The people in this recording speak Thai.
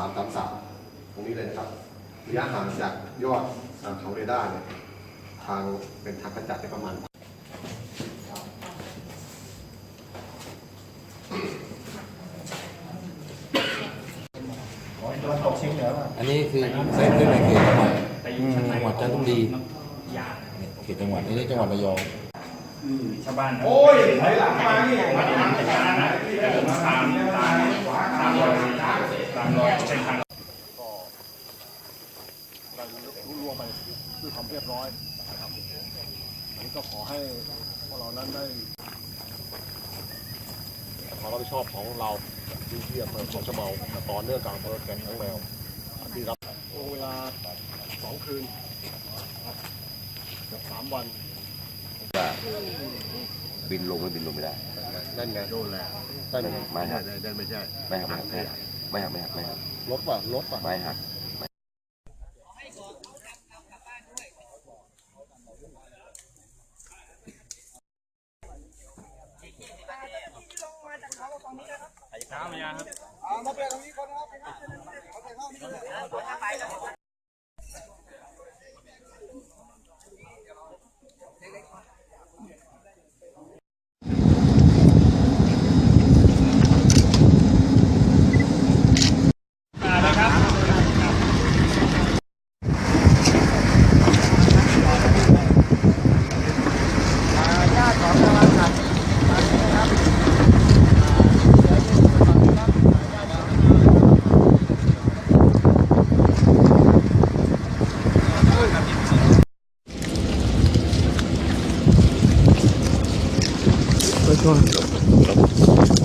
สามสามสามตรงนี้เลยนะครับ ระยะห่างจากยอดอ่าเขาเรดาร์เนี่ยทางเป็นทางกระจัดได้ประมาณตะวันตกเฉียงเหนือป่ะอันนี้คือใส่ขึ้นในเขตจังหวัดแต่อยู่ชั้นในจังหวัดจันทบุรียาเนี่ยเขตจังหวัดนี้จังหวัดระยองชาวบ้านโอ้ยถอยหลังมานี่มาที่นั่นเป็นการนะแต่ผมตามตามตามรอยตามรอยเส้นทาง เรารู้ล่วงไปด้วยความเรียบร้อยนะครับอันนี้ก็ขอให้พวกเรานั้นได้ความรับผิดชอบของเราที่ที่อำเภอสองชะเมาต่อเนื่องกับอำเภอแก่งทั้งแนวที่รับเวลาสองคืนครับสามวันบินลงไม่บินลงไม่ได้นั่นไงโดนแล้วนั่นไม่หักไม่หักไม่หักไม่หักไม่หักไม่หักรถป่ะรถป่ะไม่หัก เช้ามายังครับเอามาเปลี่ยนตรงนี้คนครับ Пока.